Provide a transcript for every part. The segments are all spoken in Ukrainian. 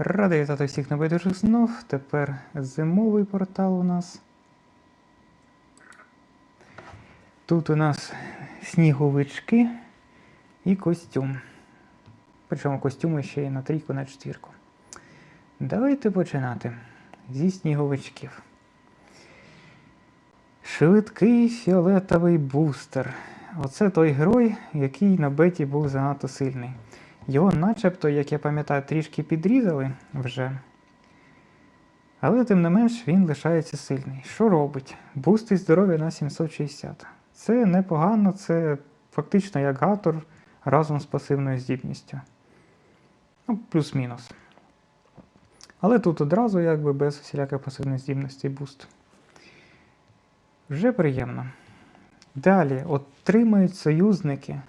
Радий вітати всіх небайдужих знов. Тепер зимовий портал у нас. Тут у нас сніговички і костюм. Причому костюми ще й на трійку, на четвірку. Давайте починати зі сніговичків. Швидкий фіолетовий бустер. Оце той герой, який на беті був занадто сильний. Його начебто, як я пам'ятаю, трішки підрізали вже. Але тим не менш він лишається сильний. Що робить? Бустить здоров'я на 760. Це непогано, це фактично як гатор разом з пасивною здібністю. Ну, плюс-мінус. Але тут одразу якби без всілякої пасивної здібності буст. Вже приємно. Далі отримають союзники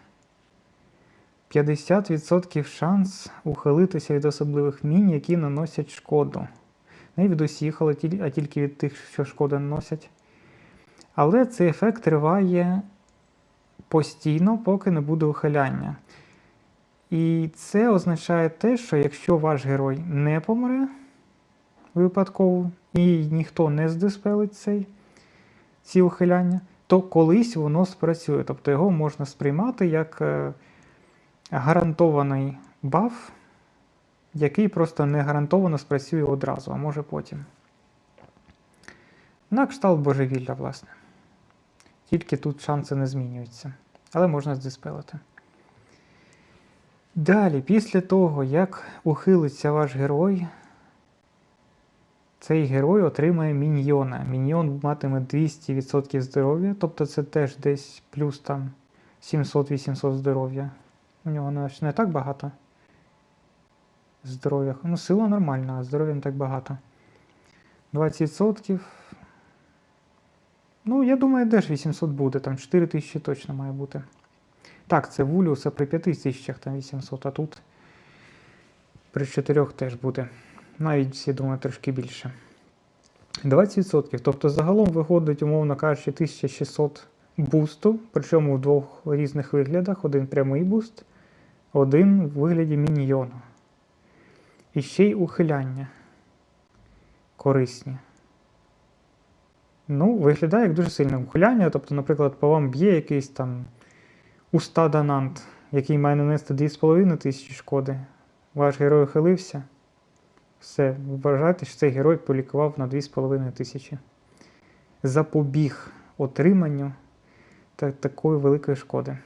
50% шанс ухилитися від особливих мін, які наносять шкоду. Не від усіх, а тільки від тих, що шкоду наносять. Але цей ефект триває постійно, поки не буде ухиляння. І це означає те, що якщо ваш герой не помре випадково, і ніхто не здиспелить цей, ці ухиляння, то колись воно спрацює. Тобто його можна сприймати як е, гарантований баф, який просто не гарантовано спрацює одразу, а може потім. На кшталт божевілля, власне. Тільки тут шанси не змінюються. Але можна здиспелити. Далі, після того, як ухилиться ваш герой, цей герой отримає міньйона. Міньйон матиме 200% здоров'я, тобто це теж десь плюс там 700-800 здоров'я. У нього навіть не так багато. Здоров'я. Ну, сила нормальна, а здоров'я не так багато. 20%. Ну, я думаю, де ж 800 буде, там 4000 точно має бути. Так, це в при 5000 там 800, а тут при 4 теж буде. Навіть, я думаю, трошки більше. 20%. Тобто загалом виходить, умовно кажучи, 1600 бусту, причому в двох різних виглядах: один прямий буст, один в вигляді міньйону. І ще й ухиляння. Корисні. Ну, виглядає як дуже сильне ухиляння. Тобто, наприклад, по вам б'є якийсь там устаданант, який має нанести 2,5 тисячі шкоди. Ваш герой ухилився. Все, вважайте, що цей герой полікував на 2,5 тисячі. Запобіг отриманню та такої великої шкоди.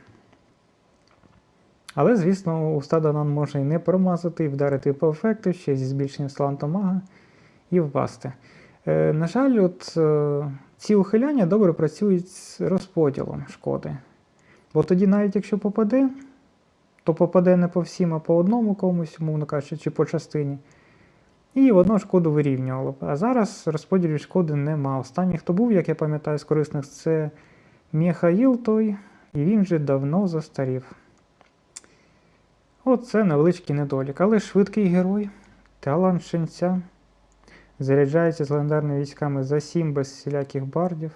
Але, звісно, Устаданан може і не промазати, і вдарити по ефекту, ще зі збільшенням таланту мага, і впасти. Е, на жаль, от е, ці ухиляння добре працюють з розподілом шкоди. Бо тоді, навіть якщо попаде, то попаде не по всім, а по одному комусь, умовно кажучи, чи по частині. І воно шкоду вирівнювало. А зараз розподілів шкоди нема. Останній, хто був, як я пам'ятаю, з корисних, це Міхаїл той, і він вже давно застарів. Оце невеличкий недолік. Але швидкий герой, талант шенця. Заряджається з легендарними військами за 7 без всіляких бардів.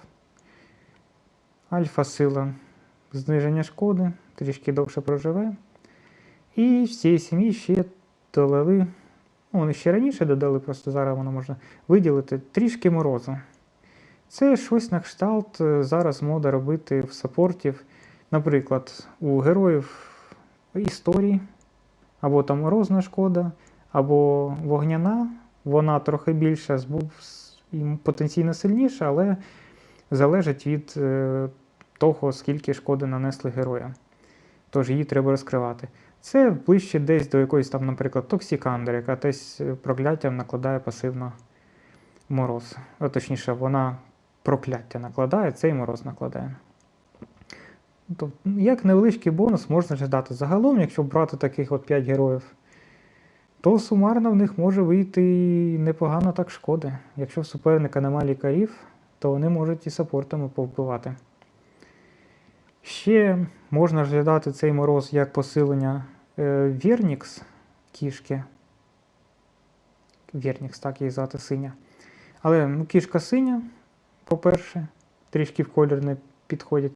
Альфа сила зниження шкоди, трішки довше проживе. І всієї сім'ї ще додали. Ну, вони ще раніше додали, просто зараз воно можна виділити трішки морозу. Це щось на кшталт е, зараз мода робити в саппортів. Наприклад, у героїв історії, або там морозна шкода, або вогняна. Вона трохи більша, потенційно сильніша, але залежить від е, того, скільки шкоди нанесли героям. Тож її треба розкривати. Це ближче десь до якоїсь там, наприклад, токсікандри, яка десь е, прокляттям накладає пасивно мороз. А, точніше, вона прокляття накладає, цей мороз накладає. Тобто, як невеличкий бонус можна ждати. Загалом, якщо брати таких от 5 героїв, то сумарно в них може вийти непогано так шкоди. Якщо в суперника нема лікарів, то вони можуть і саппортами повбивати. Ще можна розглядати цей мороз як посилення е, Вірнікс кішки. Вірнікс, так її звати синя. Але ну, кішка синя, по-перше, трішки в колір не підходять.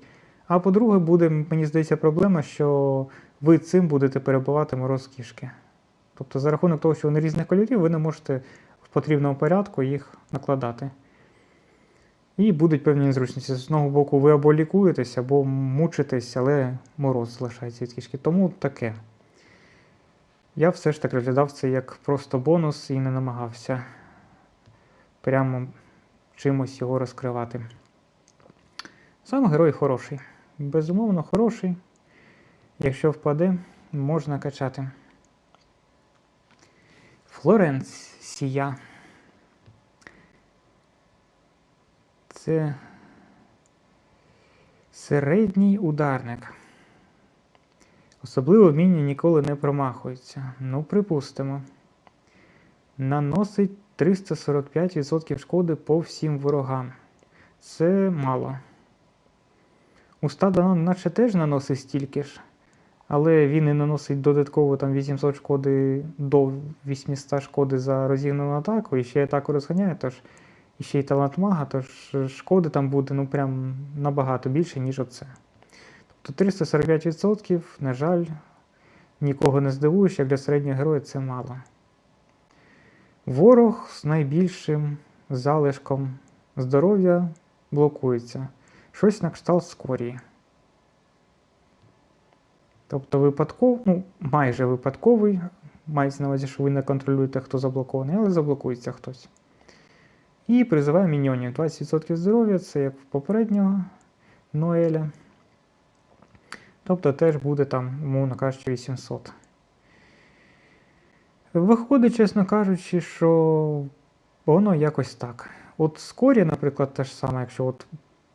А по-друге, буде, мені здається, проблема, що ви цим будете перебивати мороз кішки. Тобто, за рахунок того, що вони різних кольорів, ви не можете в потрібному порядку їх накладати. І будуть певні незручності. З одного боку, ви або лікуєтесь, або мучитесь, але мороз залишається від кішки. Тому таке. Я все ж так розглядав це як просто бонус і не намагався прямо чимось його розкривати. Сам герой хороший. Безумовно, хороший. Якщо впаде, можна качати. Флоренція. Це середній ударник. Особливо вміння ніколи не промахується. Ну, припустимо. Наносить 345% шкоди по всім ворогам. Це мало. Уста Данон наче теж наносить стільки ж, але він і наносить додатково там 800 шкоди до 800 шкоди за розігнану атаку, і ще атаку розганяє, тож і ще й талант мага, тож шкоди там буде ну прям набагато більше, ніж оце. Тобто 345%, на жаль, нікого не здивуєш, як для середнього героя це мало. Ворог з найбільшим залишком здоров'я блокується. Щось на кшталт скорії. Тобто випадково, ну, майже випадковий, мається на увазі, що ви не контролюєте, хто заблокований, але заблокується хтось. І призиває міньйонів 20% здоров'я, це як в попереднього Ноеля. Тобто теж буде там, умовно кажучи, 800. Виходить, чесно кажучи, що воно якось так. От скорі, наприклад, те ж саме, якщо от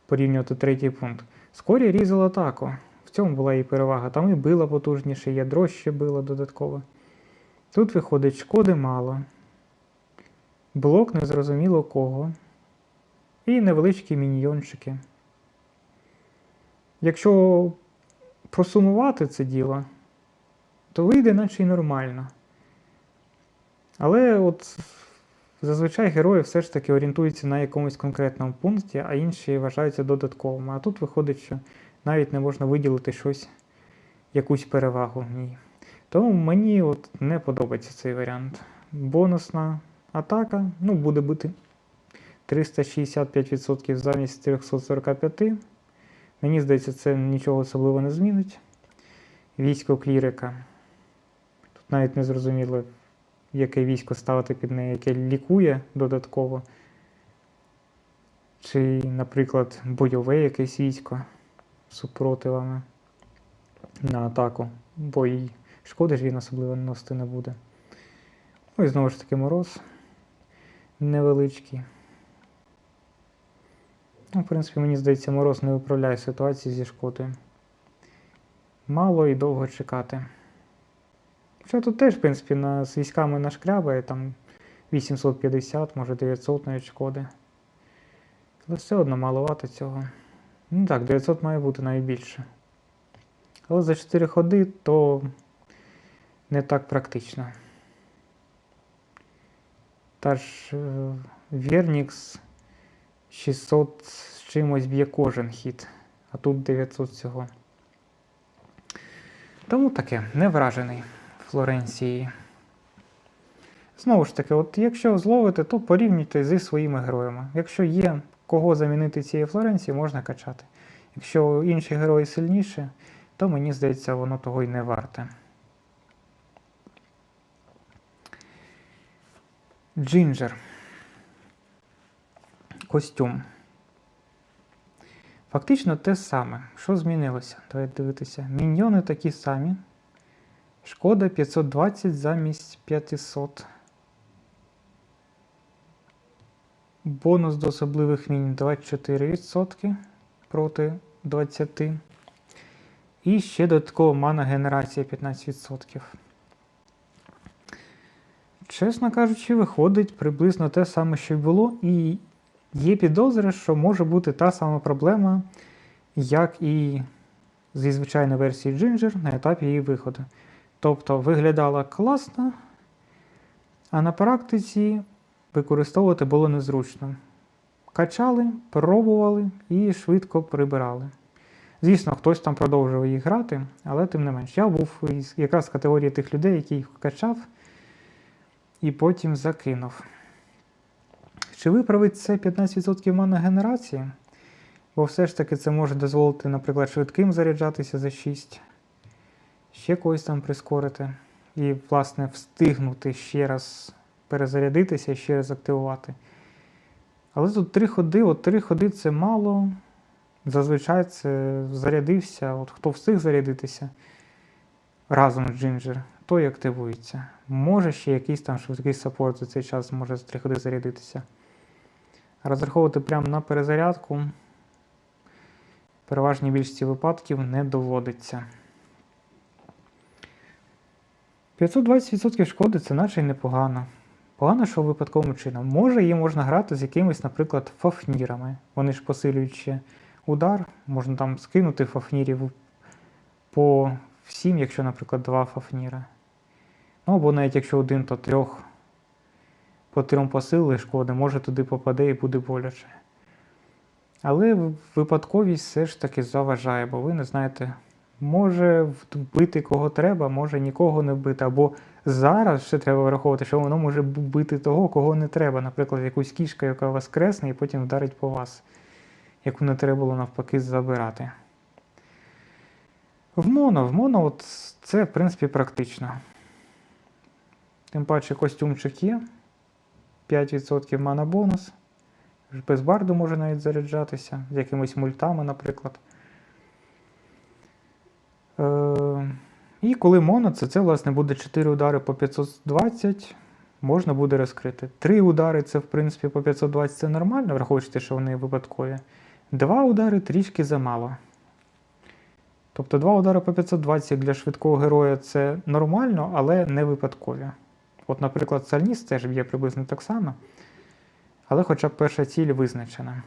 порівнювати третій пункт. Скорі різала атаку. В цьому була її перевага. Там і била потужніше, ядро ще било додатково. Тут виходить, шкоди мало. Блок незрозуміло кого. І невеличкі міньйончики. Якщо просумувати це діло, то вийде наче й нормально. Але от зазвичай герої все ж таки орієнтуються на якомусь конкретному пункті, а інші вважаються додатковими. А тут виходить, що навіть не можна виділити щось, якусь перевагу в ній. Тому мені от не подобається цей варіант. Бонусна атака ну, буде бути 365% замість 345. Мені здається, це нічого особливо не змінить. Військо клірика. Тут навіть не зрозуміло, яке військо ставити під неї, яке лікує додатково. Чи, наприклад, бойове якесь військо супротивами на атаку, бо і шкоди ж він особливо наносити не буде. Ну і знову ж таки мороз невеличкий. Ну, в принципі, мені здається, мороз не виправляє ситуацію зі шкодою. Мало і довго чекати. Що тут теж, в принципі, на, з військами нашкрябає, там 850, може 900 навіть шкоди. Але все одно маловато цього. Ну так, 900 має бути навіть більше. Але за 4 ходи то не так практично. Та ж е, Вернікс 600 з чимось б'є кожен хід, а тут 900 всього. Тому таке, не вражений Флоренції. Знову ж таки, от якщо зловите, то порівнюйте зі своїми героями. Якщо є кого замінити цієї Флоренції, можна качати. Якщо інші герої сильніші, то мені здається, воно того й не варте. Джинджер. Костюм. Фактично те саме. Що змінилося? Давайте дивитися. Міньйони такі самі. Шкода 520 замість 500. Бонус до особливих мінь 24% проти 20%. І ще додаткова мана генерація 15%. Чесно кажучи, виходить приблизно те саме, що й було, і є підозри, що може бути та сама проблема, як і зі звичайної версії Ginger на етапі її виходу. Тобто виглядала класно, а на практиці використовувати було незручно. Качали, пробували і швидко прибирали. Звісно, хтось там продовжував їх грати, але тим не менш, я був якраз категорії тих людей, які їх качав і потім закинув. Чи виправить це 15% маногенерації? Бо все ж таки це може дозволити, наприклад, швидким заряджатися за 6, ще когось там прискорити. І, власне, встигнути ще раз перезарядитися і ще раз активувати. Але тут три ходи, от три ходи це мало. Зазвичай це зарядився. От хто встиг зарядитися разом з Ginger, той активується. Може ще якийсь там швидкий саппорт за цей час може за три ходи зарядитися. Розраховувати прямо на перезарядку переважній більшості випадків не доводиться. 520% шкоди це наче й непогано. Погано, що випадковим чином. Може, її можна грати з якимись, наприклад, фафнірами. Вони ж посилюючи удар, можна там скинути фафнірів по всім, якщо, наприклад, два фафніра. Ну або навіть якщо один, то трьох по трьом посили шкоди, може туди попаде і буде боляче. Але випадковість все ж таки заважає, бо ви не знаєте, може вбити кого треба, може нікого не вбити. Або зараз ще треба враховувати, що воно може вбити того, кого не треба. Наприклад, якусь кішка, яка вас кресне, і потім вдарить по вас, яку не треба було навпаки забирати. В моно, в моно от це, в принципі, практично. Тим паче костюмчик є. 5% мана бонус. Без барду може навіть заряджатися, з якимись мультами, наприклад. Е, І коли моно, це, це власне буде 4 удари по 520, можна буде розкрити. 3 удари це, в принципі, по 520 це нормально, враховуючи, що вони випадкові. 2 удари трішки замало. Тобто 2 удари по 520 для швидкого героя це нормально, але не випадкові. От, наприклад, Сальніс теж б'є приблизно так само, але хоча б перша ціль визначена.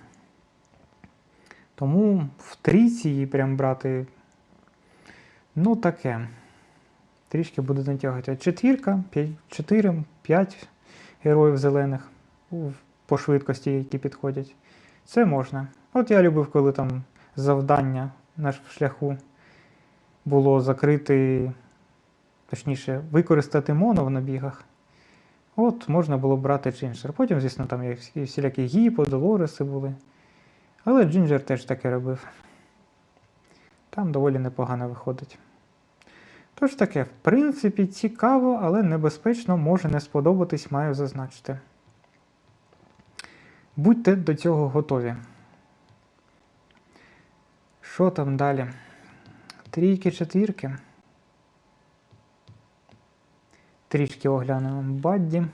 Тому в трійці її прям брати, ну таке. Трішки буде натягувати. Четвірка, 4, 5 героїв зелених по швидкості, які підходять. Це можна. От я любив, коли там завдання на шляху було закрити, точніше, використати моно в набігах. От можна було брати Джинджер. Потім, звісно, там і всілякі гіпо, долореси були. Але Джинджер теж таке робив. Там доволі непогано виходить. Тож таке, в принципі, цікаво, але небезпечно може не сподобатись, маю зазначити. Будьте до цього готові. Що там далі? Трійки, четвірки. Трішки оглянемо Бадді.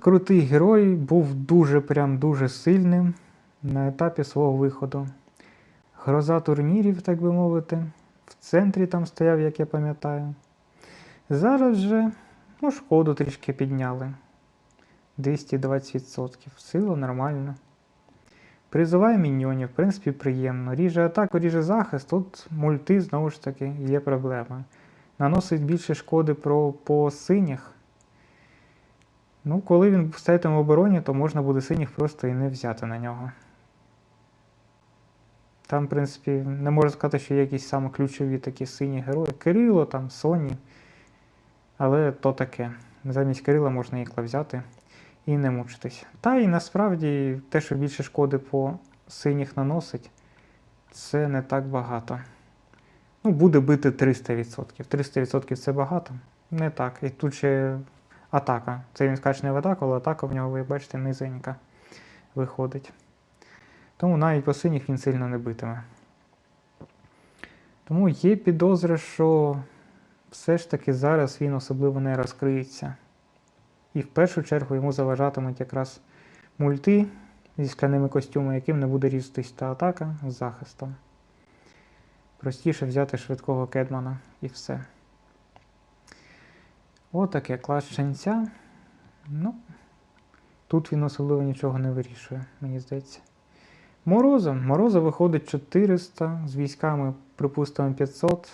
Крутий герой був дуже прям дуже сильним на етапі свого виходу. Гроза турнірів, так би мовити, в центрі там стояв, як я пам'ятаю. Зараз же ну, шкоду трішки підняли. 220%. Сила нормально. Призиває міньйонів, в принципі, приємно. Ріже атаку, ріже захист, тут мульти, знову ж таки, є проблема. Наносить більше шкоди про, по синіх. Ну, коли він стоїть в обороні, то можна буде синіх просто і не взяти на нього. Там, в принципі, не можу сказати, що є якісь саме ключові такі сині герої. Кирило, там, Соні. Але то таке. Замість Кирила можна ікла взяти і не мучитись. Та і насправді те, що більше шкоди по синіх наносить, це не так багато. Ну, буде бити 300%. 300% це багато. Не так. І тут ще атака. Це він скачений в атаку, але атака в нього, ви бачите, низенька виходить. Тому навіть по синіх він сильно не битиме. Тому є підозра, що все ж таки зараз він особливо не розкриється. І в першу чергу йому заважатимуть якраз мульти зі скляними костюмами, яким не буде різатись та атака з захистом. Простіше взяти швидкого кедмана і все. Отаке клас ченця. Ну, тут він особливо нічого не вирішує, мені здається. Мороза. Мороза виходить 400, з військами, припустимо, 500.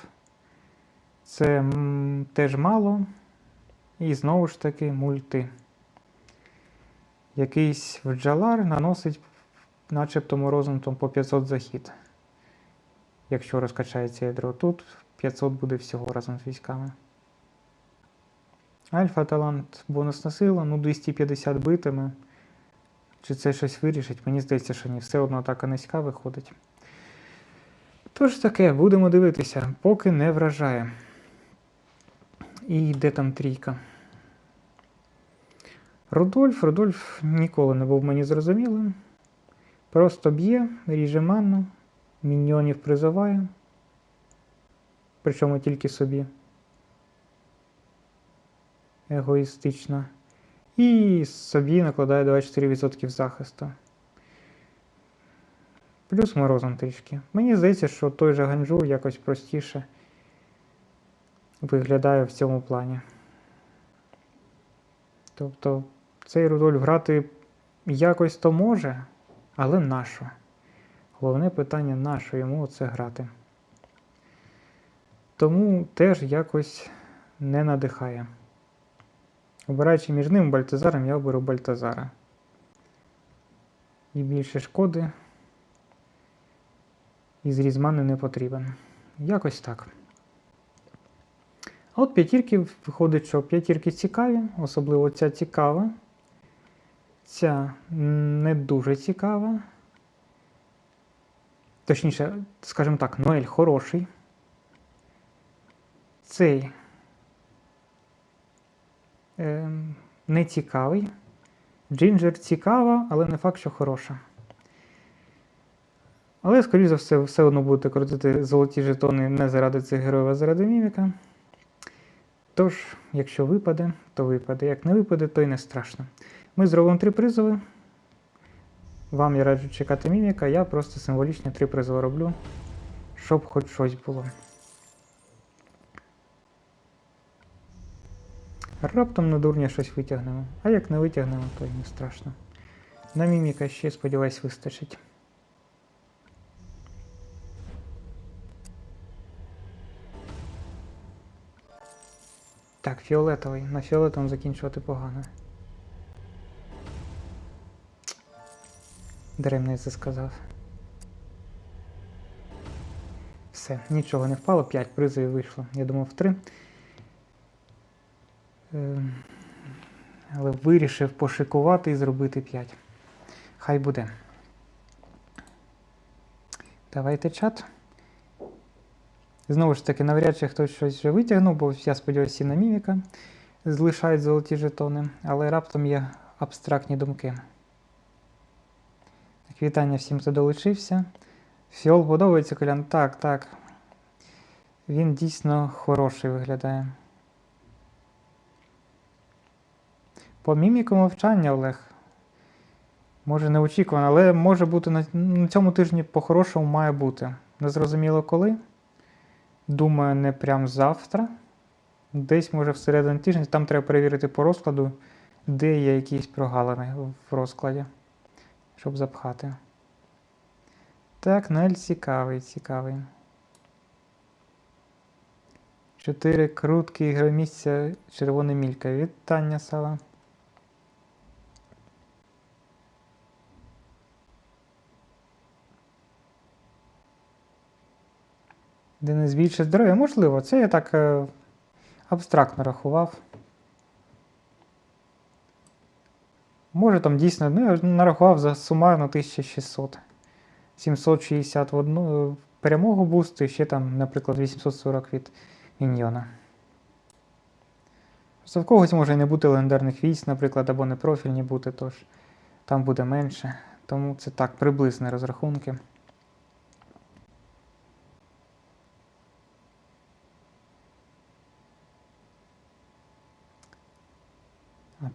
Це теж мало. І знову ж таки мульти. Якийсь вджалар наносить начебто морозом по 500 захід. Якщо розкачається ядро тут, 500 буде всього разом з військами. Альфа талант бонусна сила, ну 250 битими. Чи це щось вирішить? Мені здається, що ні, все одно атака низька виходить. Тож таке, будемо дивитися, поки не вражає. І де там трійка? Рудольф. Рудольф ніколи не був мені зрозумілим. Просто б'є, ріже манну, міньйонів призиває. Причому тільки собі. Егоїстично. І собі накладає 24% захисту. Плюс морозом трішки. Мені здається, що той же ганджур якось простіше виглядає в цьому плані. Тобто цей Рудольф грати якось то може, але нащо? Головне питання, нащо йому це грати. Тому теж якось не надихає. Обираючи між ним Бальтазаром, я оберу Бальтазара. І більше шкоди. І зріз мани не потрібен. Якось так. А от п'ятірки виходить, що п'ятірки цікаві, особливо ця цікава. Ця не дуже цікава. Точніше, скажімо так, Ноель хороший. Цей не цікавий. Джинджер цікава, але не факт, що хороша. Але, скоріш за все, все одно будете крутити золоті жетони не заради цих героїв, а заради міміка. Тож, якщо випаде, то випаде. Як не випаде, то й не страшно. Ми зробимо три призови. Вам я раджу чекати міміка, я просто символічно три призови роблю, щоб хоч щось було. Раптом на дурня щось витягнемо. А як не витягнемо, то й не страшно. На міміка ще, сподіваюсь, вистачить. Так, фіолетовий. На фіолетовому закінчувати погано. Даремно це сказав. Все, нічого не впало, 5 призовів вийшло. Я думав 3. Е, але вирішив пошикувати і зробити 5. Хай буде. Давайте чат. Знову ж таки, навряд чи хтось щось вже витягнув, бо я сподіваюся, на міміка залишають золоті жетони, але раптом є абстрактні думки. Так, Вітання всім, хто долучився. Фіол подобається колян. Так, так. Він дійсно хороший виглядає. По міміку мовчання, Олег. Може не очікувано, але може бути на, на цьому тижні по-хорошому має бути. Незрозуміло коли. Думаю, не прям завтра. Десь, може, всередині тижня. Там треба перевірити по розкладу, де є якісь прогалини в розкладі, щоб запхати. Так, Нель цікавий, цікавий. Чотири крутки ігромісця червоне мілька. Вітання, Сава. Де не збільше здоров'я? Можливо, це я так е, абстрактно рахував. Може там дійсно, ну я нарахував за сумарно 1600. 760 в одну в прямого бусту і ще там, наприклад, 840 від міньйона. Просто в когось може не бути легендарних військ, наприклад, або не профільні бути, тож там буде менше. Тому це так, приблизні розрахунки.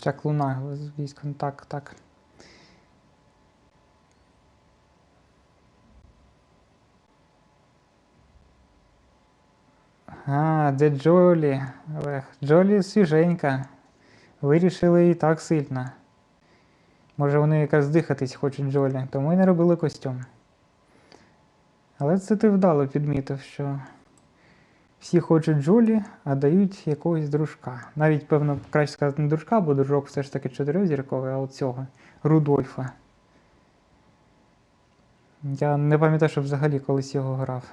Чак Луна з військом, так, так. А, де Джолі, Олег. Джолі свіженька. Вирішили і так сильно. Може вони якраз дихатись хочуть Джолі, тому і не робили костюм. Але це ти вдало підмітив, що всі хочуть Джолі, а дають якогось дружка. Навіть, певно, краще сказати не дружка, бо дружок все ж таки чотирьохзірковий, а от цього Рудольфа. Я не пам'ятаю, що взагалі колись його грав.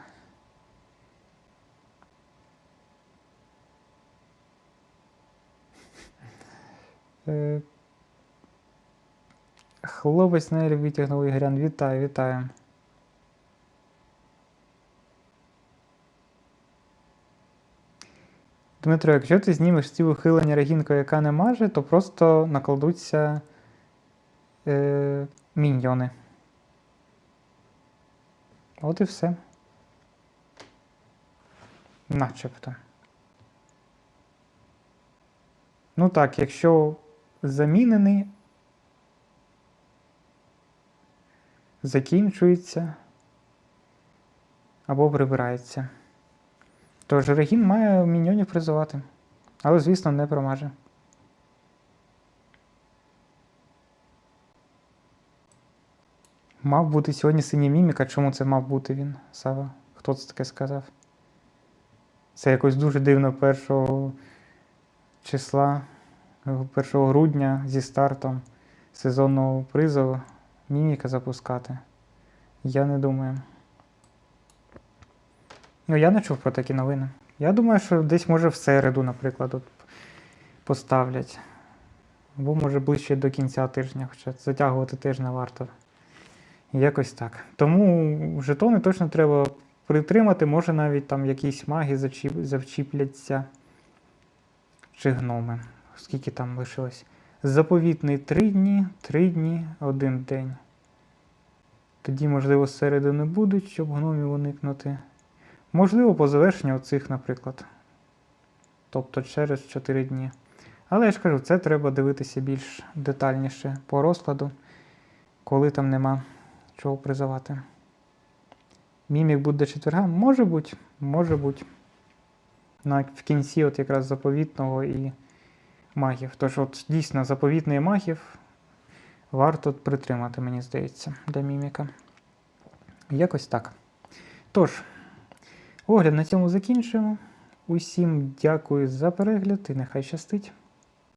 Е, Хлопець на витягнув Ігорян. Вітаю, вітаю. Дмитро, якщо ти знімеш ці ухилення регінкою, яка не маже, то просто накладуться е, міньйони. От і все. Начебто. Ну так, якщо замінений, закінчується або прибирається. Тож Регін має міньйонів призивати. Але, звісно, не промаже. Мав бути сьогодні синій міміка. Чому це мав бути він, Сава? Хто це таке сказав? Це якось дуже дивно 1 числа, 1 грудня зі стартом сезонного призову міміка запускати. Я не думаю. Ну, я не чув про такі новини. Я думаю, що десь може в середу, наприклад, от поставлять. Або може ближче до кінця тижня, хоча затягувати теж не варто. Якось так. Тому жетони точно треба притримати, може навіть там якісь маги зачіп... завчіпляться. Чи гноми. Скільки там лишилось? Заповітний 3 дні, 3 дні, 1 день. Тоді, можливо, середу не будуть, щоб гномів уникнути. Можливо, по завершенню цих, наприклад. Тобто через 4 дні. Але я ж кажу, це треба дивитися більш детальніше по розкладу, коли там нема чого призивати. Мімік буде четверга? Може бути, може бути. На, в кінці от якраз заповітного і магів. Тож, от дійсно, заповітний магів варто притримати, мені здається, для міміка. Якось так. Тож, огляд на цьому закінчуємо. Усім дякую за перегляд і нехай щастить.